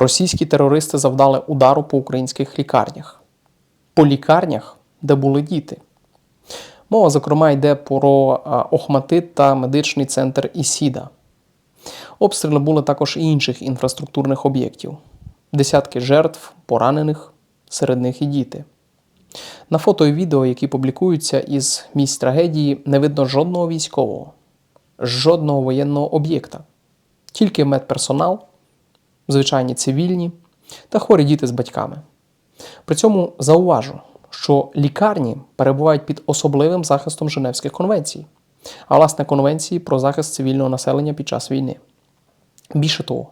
Російські терористи завдали удару по українських лікарнях, по лікарнях, де були діти. Мова, зокрема, йде про Охматит та медичний центр Ісіда. Обстріли були також і інших інфраструктурних об'єктів. Десятки жертв, поранених, серед них і діти. На фото і відео, які публікуються із місць трагедії, не видно жодного військового, жодного воєнного об'єкта, тільки медперсонал, звичайні цивільні та хворі діти з батьками. При цьому зауважу, що лікарні перебувають під особливим захистом Женевських конвенцій, а власне конвенції про захист цивільного населення під час війни. Більше того,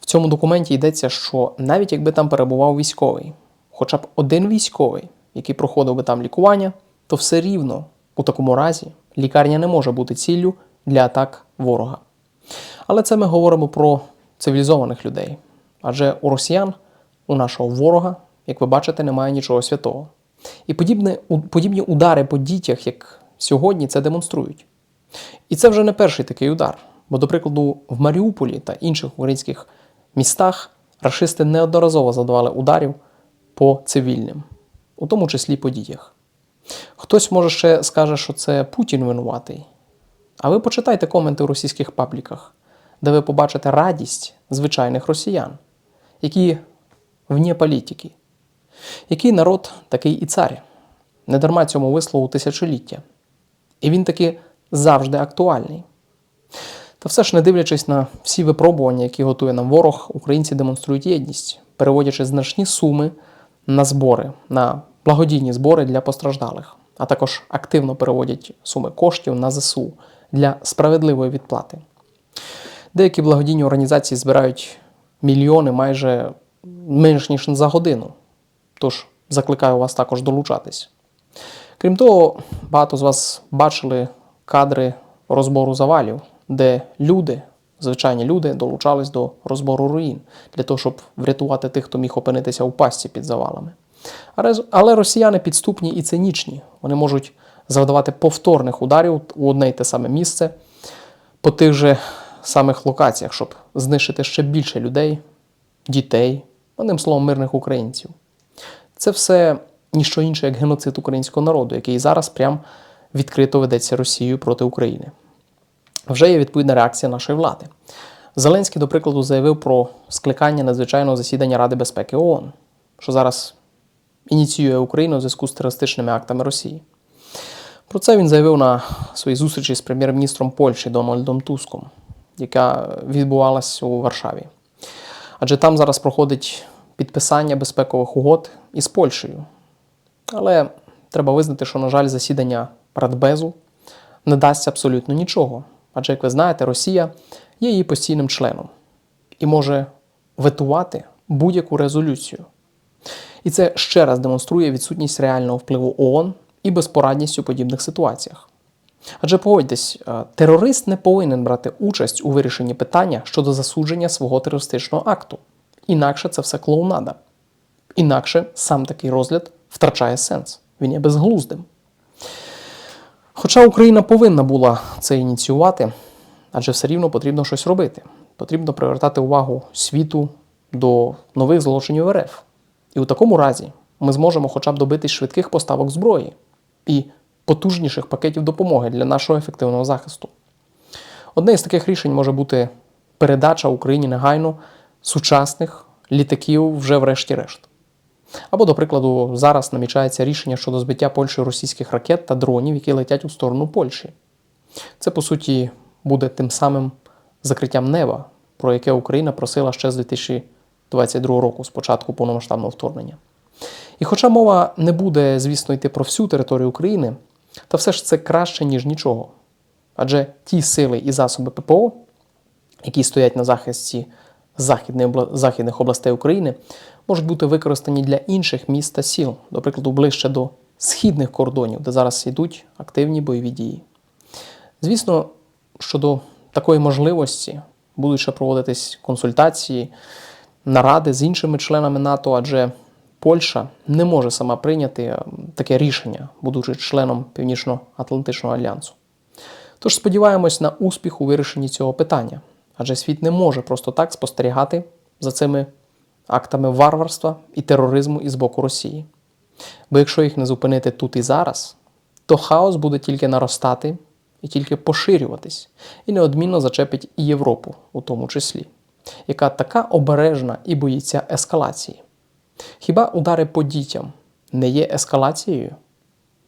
в цьому документі йдеться, що навіть якби там перебував військовий, хоча б один військовий, який проходив би там лікування, то все рівно у такому разі лікарня не може бути ціллю для атак ворога. Але це ми говоримо про цивілізованих людей. Адже у росіян, у нашого ворога, як ви бачите, немає нічого святого. І подібне, у- подібні удари по дітях, як сьогодні, це демонструють. І це вже не перший такий удар. Бо, до прикладу, в Маріуполі та інших українських містах рашисти неодноразово завдавали ударів по цивільним, у тому числі по дітях. Хтось може ще скаже, що це Путін винуватий. А ви почитайте коменти у російських пабліках, де ви побачите радість звичайних росіян, які вне політики. Який народ, такий і цар. Не дарма цьому вислову тисячоліття. І він таки завжди актуальний. Та все ж не дивлячись на всі випробування, які готує нам ворог, українці демонструють єдність, переводячи значні суми на збори, на благодійні збори для постраждалих, а також активно переводять суми коштів на ЗСУ для справедливої відплати. Деякі благодійні організації збирають мільйони майже менш ніж за годину. Тож закликаю вас також долучатись. Крім того, багато з вас бачили кадри розбору завалів, де люди, звичайні люди, долучались до розбору руїн для того, щоб врятувати тих, хто міг опинитися у пастці під завалами. Але, росіяни підступні і цинічні. Вони можуть завдавати повторних ударів у одне й те саме місце по тих же самих локаціях, щоб знищити ще більше людей, дітей, одним словом, мирних українців. Це все ніщо інше, як геноцид українського народу, який зараз прям відкрито ведеться Росією проти України. Вже є відповідна реакція нашої влади. Зеленський, до прикладу, заявив про скликання надзвичайного засідання Ради безпеки ООН, що зараз ініціює Україну у зв'язку з терористичними актами Росії. Про це він заявив на своїй зустрічі з прем'єр-міністром Польщі Дональдом Туском, яка відбувалась у Варшаві. Адже там зараз проходить підписання безпекових угод із Польщею. Але треба визнати, що, на жаль, засідання Радбезу не дасть абсолютно нічого. Адже, як ви знаєте, Росія є її постійним членом і може ветувати будь-яку резолюцію. І це ще раз демонструє відсутність реального впливу ООН і безпорадність у подібних ситуаціях. Адже погодьтесь, е, терорист не повинен брати участь у вирішенні питання щодо засудження свого терористичного акту. Інакше це все клоунада. Інакше сам такий розгляд втрачає сенс. Він є безглуздим. Хоча Україна повинна була це ініціювати, адже все рівно потрібно щось робити. Потрібно привертати увагу світу до нових злочинів РФ. І у такому разі ми зможемо хоча б добитись швидких поставок зброї і потужніших пакетів допомоги для нашого ефективного захисту. Одне із таких рішень може бути передача Україні негайно сучасних літаків вже врешті-решт. Або, до прикладу, зараз намічається рішення щодо збиття Польщею російських ракет та дронів, які летять у сторону Польщі. Це, по суті, буде тим самим закриттям неба, про яке Україна просила ще з 2022 року, з початку повномасштабного вторгнення. І хоча мова не буде, звісно, йти про всю територію України, та все ж це краще, ніж нічого. Адже ті сили і засоби ППО, які стоять на захисті західних обла- західних областей України, можуть бути використані для інших міст та сіл, до прикладу, ближче до східних кордонів, де зараз йдуть активні бойові дії. Звісно, щодо такої можливості будуть ще проводитись консультації, наради з іншими членами НАТО, адже Польща не може сама прийняти таке рішення, будучи членом Північно-Атлантичного альянсу. Тож сподіваємось на успіх у вирішенні цього питання, адже світ не може просто так спостерігати за цими актами варварства і тероризму із боку Росії. Бо якщо їх не зупинити тут і зараз, то хаос буде тільки наростати і тільки поширюватись, і неодмінно зачепить і Європу, у тому числі, яка така обережна і боїться ескалації. Хіба удари по дітям не є ескалацією?